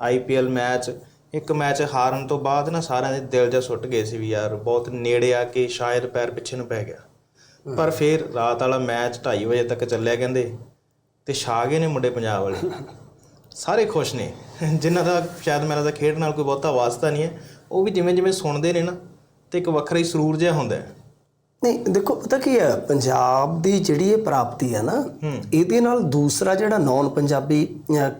IPL match ਇੱਕ match ਹਾਰਨ ਤੋਂ ਬਾਅਦ ਨਾ ਸਾਰਿਆਂ ਦੇ ਦਿਲ ਜਾ ਸੁੱਟ ਗਏ ਸੀ ਵੀ ਯਾਰ ਬਹੁਤ ਨੇੜੇ ਆ ਕੇ ਸ਼ਾਇਦ ਪੈਰ ਪਿੱਛੇ ਨੂੰ ਪੈ ਗਿਆ। ਪਰ ਫਿਰ ਰਾਤ ਵਾਲਾ ਮੈਚ 2:30 ਵਜੇ ਤੱਕ ਚੱਲਿਆ ਕਹਿੰਦੇ ਤੇ ਛਾ ਗਏ ਨੇ ਮੁੰਡੇ ਪੰਜਾਬ ਵਾਲੇ। ਸਾਰੇ ਖੁਸ਼ ਨੇ। ਜਿਨ੍ਹਾਂ ਦਾ ਸ਼ਾਇਦ ਮੇਰਾ ਦਾ ਖੇਡ ਨਾਲ ਕੋਈ ਬਹੁਤਾ ਵਾਸਤਾ ਨਹੀਂ ਹੈ ਉਹ ਵੀ ਜਿਵੇਂ ਜਿਵੇਂ ਸੁਣਦੇ ਨੇ ਨਾ ਤੇ ਇੱਕ ਵੱਖਰਾ ਹੀ ਸਰੂਰ ਜਿਹਾ ਹੁੰਦਾ ਹੈ। ਨਹੀਂ ਦੇਖੋ ਪਤਾ ਕੀ ਹੈ? ਪੰਜਾਬ ਦੀ ਜਿਹੜੀ ਇਹ ਪ੍ਰਾਪਤੀ ਹੈ ਨਾ ਇਹਦੇ ਨਾਲ ਦੂਸਰਾ ਜਿਹੜਾ ਨਾਨ ਪੰਜਾਬੀ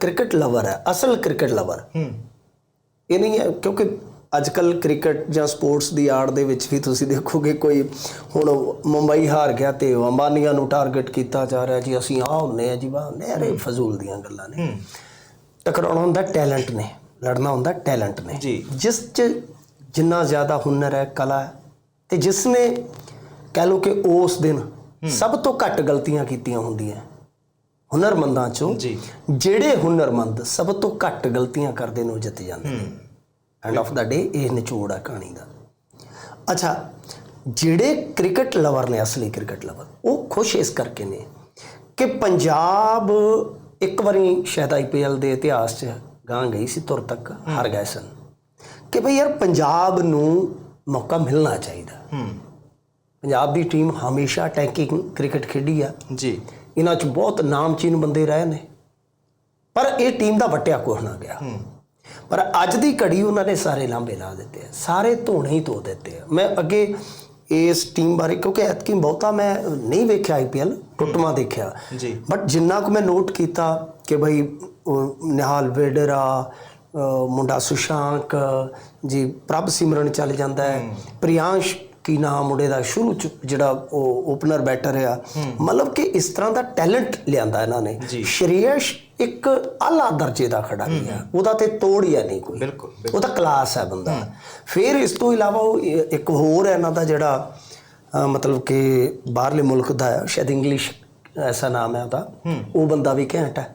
ਕ੍ਰਿਕਟ ਲਵਰ ਹੈ ਅਸਲ ਕ੍ਰਿਕਟ ਲਵਰ ਇਹ ਨਹੀਂ ਹੈ ਕਿਉਂਕਿ ਅੱਜ ਕੱਲ ਕ੍ਰਿਕਟ ਜਾਂ ਸਪੋਰਟਸ ਦੀ ਆੜ ਦੇ ਵਿੱਚ ਵੀ ਤੁਸੀਂ ਦੇਖੋਗੇ ਕੋਈ ਹੁਣ ਮੁੰਬਈ ਹਾਰ ਗਿਆ ਤੇ ਅੰਬਾਨੀਆਂ ਨੂੰ ਟਾਰਗੇਟ ਕੀਤਾ ਜਾ ਰਿਹਾ ਜੀ ਅਸੀਂ ਆਹ ਹੁੰਨੇ ਆ ਜੀ ਵਾਹ ਹੁੰਨੇ ਆ ਅਰੇ ਫਜ਼ੂਲ ਦੀਆਂ ਗੱਲਾਂ ਨੇ। ਟਕਰਾਉਣਾ ਹੁੰਦਾ ਟੈਲੈਂਟ ਨੇ ਲੜਨਾ ਹੁੰਦਾ ਟੈਲੈਂਟ ਨੇ। ਜਿਸ ਚ ਜਿੰਨਾ ਜ਼ਿਆਦਾ ਹੁਨਰ ਹੈ ਕਲਾ ਤੇ ਜਿਸ ਨੇ ਕਹਿ ਲਓ ਕਿ ਉਸ ਦਿਨ ਸਭ ਤੋਂ ਘੱਟ ਗਲਤੀਆਂ ਕੀਤੀਆਂ ਹੁੰਦੀਆਂ। ਹੁਨਰਮੰਦਾਂ ਚੋਂ ਜਿਹੜੇ ਹੁਨਰਮੰਦ ਸਭ ਤੋਂ ਘੱਟ ਗਲਤੀਆਂ ਕਰਦੇ ਨੇ ਉਹ ਜਿੱਤ ਜਾਂਦੇ ਨੇ। ਐਂਡ ਆਫ ਦਾ ਡੇ ਇਹ ਨਿਚੋੜ ਹੈ ਕਹਾਣੀ ਦਾ। ਅੱਛਾ ਜਿਹੜੇ ਕ੍ਰਿਕਟ ਲਵਰ ਨੇ ਅਸਲੀ ਕ੍ਰਿਕਟ ਲਵਰ ਉਹ ਖੁਸ਼ ਇਸ ਕਰਕੇ ਨੇ ਕਿ ਪੰਜਾਬ ਇੱਕ ਵਾਰੀ ਸ਼ਾਇਦ ਆਈਪੀਐਲ ਦੇ ਇਤਿਹਾਸ 'ਚ ਗਾਂ ਗਈ ਸੀ ਤੁਰ ਤੱਕ ਹਾਰ ਗਏ ਸਨ। ਕਿ ਭਈ ਯਾਰ ਪੰਜਾਬ ਨੂੰ ਮੌਕਾ ਮਿਲਣਾ ਚਾਹੀਦਾ। ਹੂੰ। ਪੰਜਾਬ ਦੀ ਟੀਮ ਹਮੇਸ਼ਾ ਅਟੈਕਿੰਗ ਕ੍ਰਿਕਟ ਖੇਡੀ ਆ। ਜੀ। ਇਹਨਾਂ 'ਚ ਬਹੁਤ ਨਾਮਚੀਨ ਬੰਦੇ ਰਹੇ ਨੇ। ਪਰ ਇਹ ਟੀਮ ਦਾ ਵਟਿਆ ਕੁਛ ਨਾ ਗਿਆ। ਪਰ ਅੱਜ ਦੀ ਘੜੀ ਉਹਨਾਂ ਨੇ ਸਾਰੇ ਲਾਂਬੇ ਲਾ ਦਿੱਤੇ ਆ। ਸਾਰੇ ਧੋਣੇ ਹੀ ਧੋ ਦਿੱਤੇ ਆ। ਮੈਂ ਅੱਗੇ ਇਸ ਟੀਮ ਬਾਰੇ ਕਿਉਂਕਿ ਐਤਕੀ ਬਹੁਤਾ ਮੈਂ ਨਹੀਂ ਵੇਖਿਆ ਆਈਪੀਐਲ ਟੁੱਟਵਾ ਦੇਖਿਆ। ਜੀ। ਬਟ ਜਿੰਨਾ ਕੁ ਮੈਂ ਨੋਟ ਕੀਤਾ ਕਿ ਭਾਈ ਨਿਹਾਲ ਵੇਡਰਾ ਮੁੰਡਾ ਸੁਸ਼ਾਂਕ ਜੀ ਪ੍ਰਭ ਸਿਮਰਨ ਚੱਲ ਜਾਂਦਾ ਹੈ। ਪ੍ਰਿयांश ਕੀ ਨਾਮ ਮੁੰਡੇ ਦਾ ਸ਼ੁਰੂ ਚ ਜਿਹੜਾ ਉਹ ਓਪਨਰ ਬੈਟਰ ਆ ਮਤਲਬ ਕਿ ਇਸ ਤਰ੍ਹਾਂ ਦਾ ਟੈਲੈਂਟ ਲਿਆਂਦਾ ਇਹਨਾਂ ਨੇ। ਸ਼੍ਰੇਯਸ਼ ਇੱਕ ਆਲਾ ਦਰਜੇ ਦਾ ਖਿਡਾਰੀ ਆ ਉਹਦਾ ਤੇ ਤੋੜ ਹੀ ਨਹੀਂ ਕੋਈ। ਬਿਲਕੁਲ ਉਹਦਾ ਕਲਾਸ ਹੈ ਬੰਦਾ। ਫਿਰ ਇਸ ਤੋਂ ਇਲਾਵਾ ਉਹ ਇੱਕ ਹੋਰ ਹੈ ਇਹਨਾਂ ਦਾ ਜਿਹੜਾ ਮਤਲਬ ਕਿ ਬਾਹਰਲੇ ਮੁਲਕ ਦਾ ਹੈ ਸ਼ਾਇਦ ਇੰਗਲਿਸ਼ ਐਸਾ ਨਾਮ ਹੈ ਉਹਦਾ। ਉਹ ਬੰਦਾ ਵੀ ਘੈਂਟ ਹੈ।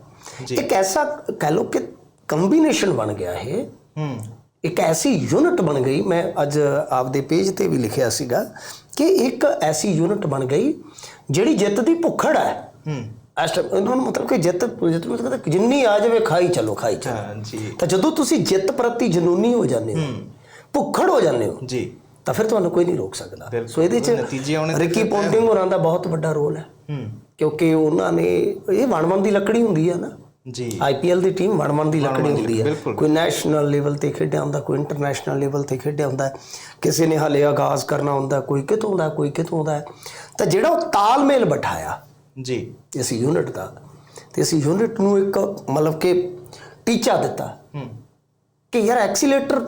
ਇੱਕ ਐਸਾ ਕਹਿ ਲਓ ਕਿ ਕੰਬੀਨੇਸ਼ਨ ਬਣ ਗਿਆ ਇਹ। ਹੂੰ। ਇੱਕ ਐਸੀ ਯੂਨਿਟ ਬਣ ਗਈ ਮੈਂ ਅੱਜ ਆਪਦੇ ਪੇਜ ਤੇ ਵੀ ਲਿਖਿਆ ਸੀਗਾ ਕਿ ਇੱਕ ਐਸੀ ਯੂਨਿਟ ਬਣ ਗਈ ਜਿਹੜੀ ਜਿੱਤ ਦੀ ਭੁੱਖੜ ਹੈ। ਹੂੰ। ਇਸ ਟਾਈਮ ਉਹਨਾਂ ਨੂੰ ਮਤਲਬ ਕਿ ਜਿੱਤ ਜਿੱਤ ਮਤਲਬ ਜਿੰਨੀ ਆ ਜਾਵੇ ਖਾਈ ਚਲੋ ਖਾਈ ਚਲੋ। ਹਾਂ ਜੀ। ਤਾਂ ਜਦੋਂ ਤੁਸੀਂ ਜਿੱਤ ਪ੍ਰਤੀ ਜਨੂਨੀ ਹੋ ਜਾਂਦੇ ਹੋ ਭੁੱਖੜ ਹੋ ਜਾਂਦੇ ਹੋ ਜੀ। ਤਾਂ ਫਿਰ ਤੁਹਾਨੂੰ ਕੋਈ ਨਹੀਂ ਰੋਕ ਸਕਦਾ। ਸੋ ਇਹਦੇ ਚ ਨਤੀਜੇ ਆਉਣੇ ਰਿਕੀ ਪੌਂਟਿੰਗ ਹੋਰਾਂ ਦਾ ਬਹੁਤ ਵੱਡਾ ਰੋਲ ਹੈ। ਹੂੰ। ਕਿਉਂਕਿ ਉਹਨਾਂ ਨੇ ਇਹ ਵਣਵਣ ਦੀ ਲੱਕੜੀ ਹੁੰਦੀ ਹੈ ਨਾ। ਜੀ ਆਈਪੀਐਲ ਦੀ ਟੀਮ ਵਣਵਣ ਦੀ ਲੱਕੜੀ ਹੁੰਦੀ ਹੈ। ਕੋਈ ਨੈਸ਼ਨਲ ਲੈਵਲ ਤੇ ਖੇਡਿਆ ਹੁੰਦਾ ਕੋਈ ਇੰਟਰਨੈਸ਼ਨਲ ਲੈਵਲ ਤੇ ਖੇਡਿਆ ਹੁੰਦਾ। ਕਿਸੇ ਨੇ ਹਾਲੇ ਆਗਾਜ਼ ਕਰਨਾ ਹੁੰਦਾ ਕੋਈ ਕਿਤੋਂ ਦਾ ਕੋਈ ਕਿਤੋਂ ਦਾ। ਤਾਂ ਜਿਹੜਾ ਉਹ ਤਾਲਮੇਲ ਬਿਠਾਇਆ ਜੀ ਇਸ ਯੂਨਿਟ ਦਾ ਤੇ ਇਸ ਯੂਨਿਟ ਨੂੰ ਇੱਕ ਮਤਲਬ ਕਿ ਟੀਚਾ ਦਿੱਤਾ ਹੂੰ ਕਿ ਯਾਰ ਐਕਸੀਲੇਟਰ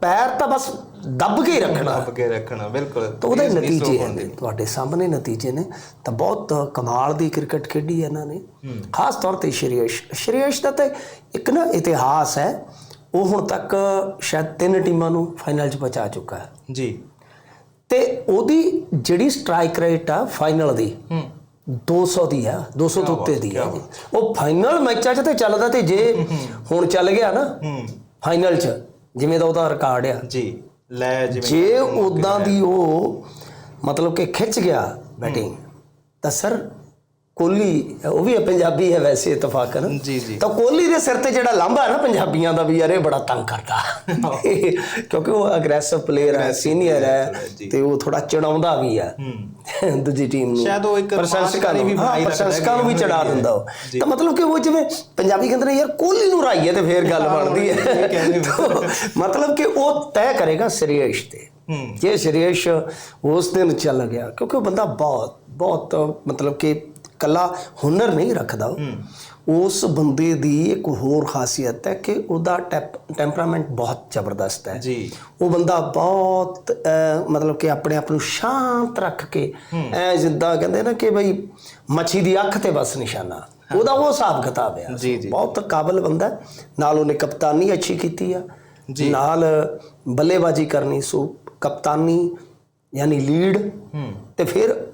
ਪੈਰ ਤਾਂ ਬਸ ਦੱਬ ਕੇ ਹੀ ਰੱਖਣਾ ਲੱਭ ਕੇ ਰੱਖਣਾ ਬਿਲਕੁਲ। ਤਾਂ ਉਹਦੇ ਨਤੀਜੇ ਹਨ ਤੁਹਾਡੇ ਸਾਹਮਣੇ ਨਤੀਜੇ ਨੇ। ਤਾਂ ਬਹੁਤ ਕਮਾਲ ਦੀ ਕ੍ਰਿਕਟ ਖੇਡੀ ਹੈ ਇਹਨਾਂ ਨੇ। ਖਾਸ ਤੌਰ ਤੇ ਸ਼੍ਰੇਯਸ਼। ਸ਼੍ਰੇਯਸ਼ ਦਾ ਤਾਂ ਇੱਕ ਨਾ ਇਤਿਹਾਸ ਹੈ। ਉਹ ਹੁਣ ਤੱਕ ਸ਼ਾਇਦ ਤਿੰਨ ਟੀਮਾਂ ਨੂੰ ਫਾਈਨਲ 'ਚ ਪਹੁੰਚਾ ਚੁੱਕਾ ਹੈ। ਜੀ। ਤੇ ਉਹਦੀ ਜਿਹੜੀ ਸਟ੍ਰਾਈਕ ਰੇਟ ਆ ਫਾਈਨਲ ਦੀ ਹੂੰ। 200 ਦੀ ਆ 200 ਤੋਂ ਉੱਤੇ ਦੀ ਆ। ਉਹ ਫਾਈਨਲ ਮੈਚਾਂ 'ਚ ਤੇ ਚੱਲਦਾ ਤੇ ਜੇ ਹੁਣ ਚੱਲ ਗਿਆ ਨਾ। ਹੂੰ। ਫਾਈਨਲ 'ਚ ਜਿਵੇਂ ਦਾ ਉਹਦਾ ਰਿਕਾਰਡ ਆ। ਜੀ ਲੈ ਜਿਵੇਂ ਜੇ ਉਦਾਂ ਦੀ ਉਹ ਮਤਲਬ ਕਿ ਖਿੱਚ ਗਿਆ ਬੈਟਿੰਗ ਤਾਂ ਸਰ ਕੋਹਲੀ ਉਹ ਵੀ ਪੰਜਾਬੀ ਹੈ ਵੈਸੇ ਇਤਫਾਕਨ। ਜੀ ਜੀ। ਤਾਂ ਕੋਹਲੀ ਦੇ ਸਿਰ ਤੇ ਜਿਹੜਾ ਲਾਂਭਾ ਹੈ ਨਾ ਪੰਜਾਬੀਆਂ ਦਾ ਵੀ ਯਾਰ ਇਹ ਬੜਾ ਤੰਗ ਕਰਦਾ। ਕਿਉਂਕਿ ਉਹ ਅਗਰੈਸਿਵ ਪਲੇਅਰ ਹੈ ਸੀਨੀਅਰ ਹੈ। ਤੇ ਉਹ ਥੋੜਾ ਚੜਾਉਂਦਾ ਵੀ ਆ ਹੂੰ। ਦੂਜੀ ਟੀਮ ਨੂੰ। ਸ਼ਾਇਦ ਉਹ ਇੱਕ ਪ੍ਰਸ਼ੰਸਕਾਂ ਨੂੰ। ਵੀ ਬਣਾਈ ਪ੍ਰਸ਼ੰਸਕਾਂ ਨੂੰ ਵੀ ਚੜਾ ਦਿੰਦਾ ਉਹ। ਤਾਂ ਮਤਲਬ ਕਿ ਉਹ ਜਿਵੇਂ ਪੰਜਾਬੀ ਕਹਿੰਦੇ ਨੇ ਯਾਰ ਕੋਹਲੀ ਨੂੰ ਰਾਈਏ ਤੇ ਫੇਰ ਗੱਲ ਬਣਦੀ ਹੈ। ਮਤਲਬ ਕਿ ਉਹ ਤੈਅ ਕਰੇਗਾ ਸ਼੍ਰੇਯਸ਼ ਤੇ। ਜੇ ਸ਼੍ਰੇਯਸ਼ ਉਸ ਦਿਨ ਚੱਲ ਗਿਆ ਕਿਉਂਕਿ ਉਹ ਬੰਦਾ ਬਹੁਤ ਬਹੁਤ ਮਤਲਬ ਕਿ ਕੱਲਾ ਹੁਨਰ ਨਹੀਂ ਰੱਖਦਾ। ਉਸ ਬੰਦੇ ਦੀ ਇੱਕ ਹੋਰ ਖਾਸੀਅਤ ਹੈ ਕਿ ਉਹਦਾ ਟੈਂਪਰਾਮੈਂਟ ਬਹੁਤ ਜ਼ਬਰਦਸਤ ਹੈ। ਜੀ। ਉਹ ਬੰਦਾ ਬਹੁਤ ਮਤਲਬ ਕਿ ਆਪਣੇ ਆਪ ਨੂੰ ਸ਼ਾਂਤ ਰੱਖ ਕੇ ਐ ਜਿੱਦਾਂ ਕਹਿੰਦੇ ਨਾ ਕਿ ਬਈ ਮੱਛੀ ਦੀ ਅੱਖ ਤੇ ਬਸ ਨਿਸ਼ਾਨਾ। ਉਹਦਾ ਉਹ ਹਿਸਾਬ ਕਿਤਾਬ ਜੀ। ਬਹੁਤ ਕਾਬਲ ਬੰਦਾ ਹੈ। ਨਾਲ ਉਹਨੇ ਕਪਤਾਨੀ ਅੱਛੀ ਕੀਤੀ ਆ। ਜੀ। ਨਾਲ ਬੱਲੇਬਾਜ਼ੀ ਕਰਨੀ ਸੋ ਕਪਤਾਨੀ ਯਾਨੀ ਲੀਡ ਹੂੰ। ਤੇ ਫਿਰ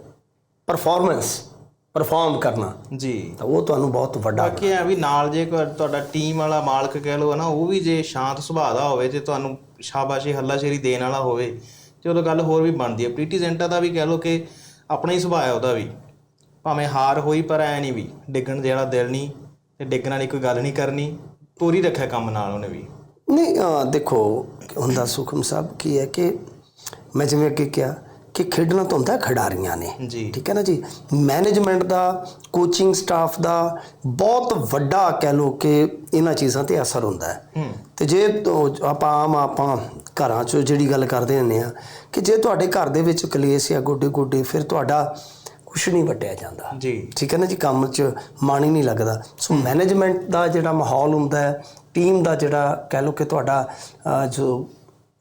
ਪਰਫਾਰਮੈਂਸ ਪਰਫਾਰਮ ਕਰਨਾ। ਜੀ। ਤਾਂ ਉਹ ਤੁਹਾਨੂੰ ਬਹੁਤ ਵੱਡਾ ਬਾਕੀ ਇਹ ਵੀ ਨਾਲ ਜੇ ਤੁਹਾਡਾ ਟੀਮ ਵਾਲਾ ਮਾਲਕ ਕਹਿ ਲਓ ਨਾ ਉਹ ਵੀ ਜੇ ਸ਼ਾਂਤ ਸੁਭਾਅ ਦਾ ਹੋਵੇ ਤੇ ਤੁਹਾਨੂੰ ਸ਼ਾਬਾਸ਼ੀ ਹੱਲਾਸ਼ੇਰੀ ਦੇਣ ਵਾਲਾ ਹੋਵੇ ਤੇ ਉਦੋਂ ਗੱਲ ਹੋਰ ਵੀ ਬਣਦੀ ਹੈ। ਪ੍ਰੀਟੀ ਜ਼ੈਂਟਾ ਦਾ ਵੀ ਕਹਿ ਲਓ ਕਿ ਆਪਣਾ ਹੀ ਸੁਭਾਅ ਹੈ ਉਹਦਾ ਵੀ। ਭਾਵੇਂ ਹਾਰ ਹੋਈ ਪਰ ਐ ਨਹੀਂ ਵੀ ਡਿੱਗਣ ਜਿਹੜਾ ਦਿਲ ਨਹੀਂ ਤੇ ਡਿੱਗਣ ਵਾਲੀ ਕੋਈ ਗੱਲ ਨਹੀਂ ਕਰਨੀ ਪੂਰੀ ਰੱਖਿਆ ਕੰਮ ਨਾਲ ਉਹਨੇ ਵੀ। ਨਹੀਂ ਦੇਖੋ ਹੁੰਦਾ ਸੁਖਮ ਸਾਹਿਬ ਕੀ ਹੈ ਕਿ ਮੈਂ ਜਿਵੇਂ ਅੱਗੇ ਕਿਹਾ ਕਿ ਖੇਡਣਾ ਤਾਂ ਹੁੰਦਾ ਖਿਡਾਰੀਆਂ ਨੇ। ਜੀ। ਠੀਕ ਹੈ ਨਾ ਜੀ? ਮੈਨੇਜਮੈਂਟ ਦਾ ਕੋਚਿੰਗ ਸਟਾਫ ਦਾ ਬਹੁਤ ਵੱਡਾ ਕਹਿ ਲੋ ਕਿ ਇਹਨਾਂ ਚੀਜ਼ਾਂ ਤੇ ਅਸਰ ਹੁੰਦਾ ਹੈ। ਤੇ ਜੇ ਆਪਾਂ ਆਮ ਆਪਾਂ ਘਰਾਂ 'ਚ ਜਿਹੜੀ ਗੱਲ ਕਰਦੇ ਹੁੰਦੇ ਆ ਕਿ ਜੇ ਤੁਹਾਡੇ ਘਰ ਦੇ ਵਿੱਚ ਕਲੇਸ਼ ਆ ਗੋਡੇ ਗੋਡੇ ਫਿਰ ਤੁਹਾਡਾ ਕੁਝ ਨਹੀਂ ਵਟਿਆ ਜਾਂਦਾ। ਜੀ। ਠੀਕ ਹੈ ਨਾ ਜੀ? ਕੰਮ 'ਚ ਮਨ ਹੀ ਨਹੀਂ ਲੱਗਦਾ। ਸੋ ਮੈਨੇਜਮੈਂਟ ਦਾ ਜਿਹੜਾ ਮਾਹੌਲ ਹੁੰਦਾ ਹੈ ਟੀਮ ਦਾ ਜਿਹੜਾ ਕਹਿ ਲਓ ਕਿ ਤੁਹਾਡਾ ਜੋ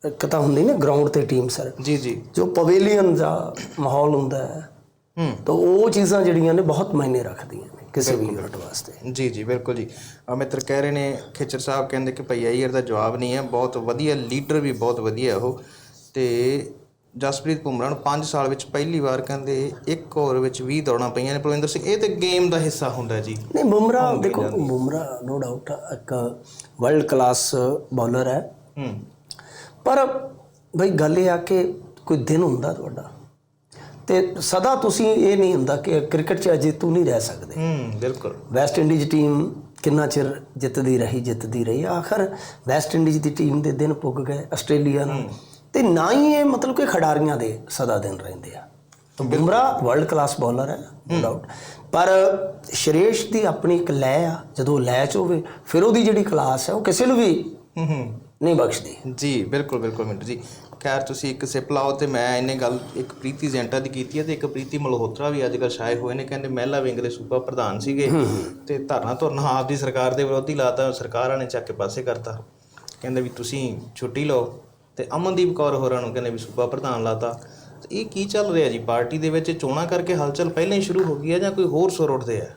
ਇੱਕ ਤਾਂ ਹੁੰਦੀ ਨਾ ਗਰਾਊਂਡ ਤੇ ਟੀਮ ਸਰ ਜੀ ਜੀ। ਜੋ ਪਵੇਲੀਅਨ ਦਾ ਮਾਹੌਲ ਹੁੰਦਾ ਹੈ ਹੂੰ। ਤਾਂ ਉਹ ਚੀਜ਼ਾਂ ਜਿਹੜੀਆਂ ਨੇ ਬਹੁਤ ਮਾਇਨੇ ਰੱਖਦੀਆਂ ਨੇ ਕਿਸੇ ਵੀ ਯੂਨਿਟ ਵਾਸਤੇ। ਜੀ ਜੀ ਬਿਲਕੁਲ ਜੀ। ਆ ਮਿੱਤਰ ਕਹਿ ਰਹੇ ਨੇ ਖੇਚਰ ਸਾਹਿਬ ਕਹਿੰਦੇ ਕਿ ਭਈ ਅਈਅਰ ਦਾ ਜਵਾਬ ਨਹੀਂ ਹੈ। ਬਹੁਤ ਵਧੀਆ ਲੀਡਰ ਵੀ ਬਹੁਤ ਵਧੀਆ ਉਹ। ਤੇ ਜਸਪ੍ਰੀਤ ਭੁਮਰਾ ਨੂੰ 5 ਸਾਲ ਵਿੱਚ ਪਹਿਲੀ ਵਾਰ ਕਹਿੰਦੇ ਇੱਕ ਓਵਰ ਵਿੱਚ 20 ਦੌੜਾਂ ਪਈਆਂ ਨੇ। ਪ੍ਰਵਿੰਦਰ ਸਿੰਘ ਇਹ ਤੇ ਗੇਮ ਦਾ ਹਿੱਸਾ ਹੁੰਦਾ ਜੀ। ਨਹੀਂ ਬੁਮਰਾ ਦੇਖੋ ਬੁਮਰਾ ਨੋ ਡਾਊਟ ਇੱਕ ਵਰਲਡ ਕਲਾਸ ਬੌਲਰ ਹੈ। ਹੂੰ। ਪਰ ਬਈ ਗੱਲ ਇਹ ਆ ਕਿ ਕੋਈ ਦਿਨ ਹੁੰਦਾ ਤੁਹਾਡਾ ਤੇ ਸਦਾ ਤੁਸੀਂ ਇਹ ਨਹੀਂ ਹੁੰਦਾ ਕਿ ਕ੍ਰਿਕਟ 'ਚ ਅਜੇਤੂ ਨਹੀਂ ਰਹਿ ਸਕਦੇ। ਹੂੰ ਬਿਲਕੁਲ। ਵੈਸਟ ਇੰਡੀਜ਼ ਟੀਮ ਕਿੰਨਾ ਚਿਰ ਜਿੱਤਦੀ ਰਹੀ ਜਿੱਤਦੀ ਰਹੀ ਆਖਰ ਵੈਸਟ ਇੰਡੀਜ਼ ਦੀ ਟੀਮ ਦੇ ਦਿਨ ਪੁੱਗ ਗਏ ਆਸਟ੍ਰੇਲੀਆ ਨਾਲ। ਤੇ ਨਾ ਹੀ ਇਹ ਮਤਲਬ ਕਿ ਖਿਡਾਰੀਆਂ ਦੇ ਸਦਾ ਦਿਨ ਰਹਿੰਦੇ ਆ। ਤਾਂ ਬੁਮਰਾ ਵਰਲਡ ਕਲਾਸ ਬੌਲਰ ਹੈ। ਨੋ ਡਾਊਟ ਪਰ ਸ਼੍ਰੇਸ਼ ਦੀ ਆਪਣੀ ਇੱਕ ਲੈ ਆ ਜਦੋਂ ਲੈ ਚ ਹੋਵੇ ਫਿਰ ਉਹਦੀ ਜਿਹੜੀ ਕਲਾਸ ਹੈ ਉਹ ਕਿਸੇ ਨੂੰ ਵੀ ਹੂੰ ਹੂੰ। ਨਹੀਂ ਬਖਸ਼ਦੀ। ਜੀ ਬਿਲਕੁਲ ਬਿਲਕੁਲ ਮਿੰਟੂ ਜੀ। ਖੈਰ ਤੁਸੀਂ ਇੱਕ ਸਿਪ ਲਾਓ ਤੇ ਮੈਂ ਇਹਨੇ ਗੱਲ ਇੱਕ ਪ੍ਰੀਤੀ ਜੈਂਟਾ ਦੀ ਕੀਤੀ ਹੈ ਤੇ ਇੱਕ ਪ੍ਰੀਤੀ ਮਲਹੋਤਰਾ ਵੀ ਅੱਜ ਕੱਲ੍ਹ ਛਾਏ ਹੋਏ ਨੇ ਕਹਿੰਦੇ ਮਹਿਲਾ ਵਿੰਗ ਦੇ ਸੂਬਾ ਪ੍ਰਧਾਨ ਸੀਗੇ। ਤੇ ਧਰਨਾ ਧੁਰਨਾ ਆਪ ਦੀ ਸਰਕਾਰ ਦੇ ਵਿਰੋਧੀ ਲਾਤਾ ਸਰਕਾਰਾਂ ਨੇ ਚੱਕ ਕੇ ਪਾਸੇ ਕਰਤਾ। ਕਹਿੰਦੇ ਵੀ ਤੁਸੀਂ ਛੁੱਟੀ ਲਓ ਤੇ ਅਮਨਦੀਪ ਕੌਰ ਹੋਰਾਂ ਨੂੰ ਕਹਿੰਦੇ ਵੀ ਸੂਬਾ ਪ੍ਰਧਾਨ ਲਾਤਾ। ਇਹ ਕੀ ਚੱਲ ਰਿਹਾ ਜੀ? ਪਾਰਟੀ ਦੇ ਵਿੱਚ ਚੋਣਾਂ ਕਰਕੇ ਹਲਚਲ ਪਹਿਲਾਂ ਹੀ ਸ਼ੁਰੂ ਹੋ ਗਈ ਹੈ ਜਾਂ ਕੋਈ ਹੋਰ ਸੁਰ ਉੱਠਦੇ ਆ?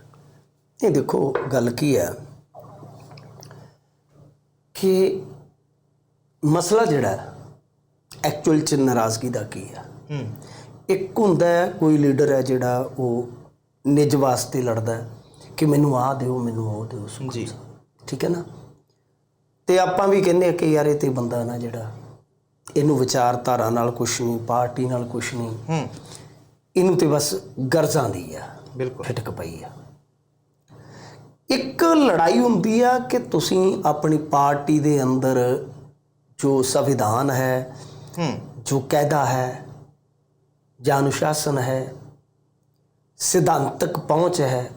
ਇਹ ਦੇਖੋ ਗੱਲ ਕੀ ਹੈ ਕਿ ਮਸਲਾ ਜਿਹੜਾ ਐਕਚੁਅਲ ਚ ਨਾਰਾਜ਼ਗੀ ਦਾ ਕੀ ਹੂੰ? ਇੱਕ ਹੁੰਦਾ ਕੋਈ ਲੀਡਰ ਹੈ ਜਿਹੜਾ ਉਹ ਨਿੱਜ ਵਾਸਤੇ ਲੜਦਾ ਕਿ ਮੈਨੂੰ ਆਹ ਦਿਓ ਮੈਨੂੰ ਉਹ ਦਿਓ ਜੀ। ਠੀਕ ਹੈ ਨਾ? ਤੇ ਆਪਾਂ ਵੀ ਕਹਿੰਦੇ ਆ ਕਿ ਯਾਰ ਇਹ ਤੇ ਬੰਦਾ ਨਾ ਜਿਹੜਾ ਇਹਨੂੰ ਵਿਚਾਰਧਾਰਾ ਨਾਲ ਕੁਛ ਨਹੀਂ ਪਾਰਟੀ ਨਾਲ ਕੁਛ ਨਹੀਂ। ਹੂੰ। ਇਹਨੂੰ ਤੇ ਬਸ ਗਰਜ਼ਾਂ ਦੀ ਆ ਬਿਲਕੁਲ। ਫਿਟਕ ਪਈ ਆ ਇੱਕ ਲੜਾਈ ਹੁੰਦੀ ਆ ਕਿ ਤੁਸੀਂ ਆਪਣੀ ਪਾਰਟੀ ਦੇ ਅੰਦਰ ਜੋ ਸੰਵਿਧਾਨ ਹੈ ਹੂੰ। ਜੋ ਕਾਇਦਾ ਹੈ ਜਾਂ ਅਨੁਸ਼ਾਸਨ ਹੈ ਸਿਧਾਂਤਕ ਪਹੁੰਚ ਹੈ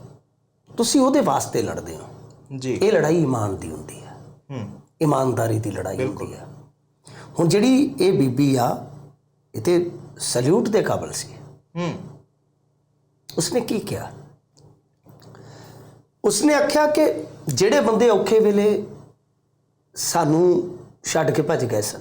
ਤੁਸੀਂ ਉਹਦੇ ਵਾਸਤੇ ਲੜਦੇ ਹੋ। ਜੀ। ਇਹ ਲੜਾਈ ਇਮਾਨ ਦੀ ਹੁੰਦੀ ਹੈ। ਹੂੰ। ਇਮਾਨਦਾਰੀ ਦੀ ਲੜਾਈ ਹੁੰਦੀ ਹੈ। ਹੁਣ ਜਿਹੜੀ ਇਹ ਬੀਬੀ ਆ ਇਹ ਤੇ ਸਲੂਟ ਦੇ ਕਾਬਲ ਸੀ। ਹੂੰ। ਉਸਨੇ ਕੀ ਕਿਹਾ? ਉਸਨੇ ਆਖਿਆ ਕਿ ਜਿਹੜੇ ਬੰਦੇ ਔਖੇ ਵੇਲੇ ਸਾਨੂੰ ਛੱਡ ਕੇ ਭੱਜ ਗਏ ਸਨ।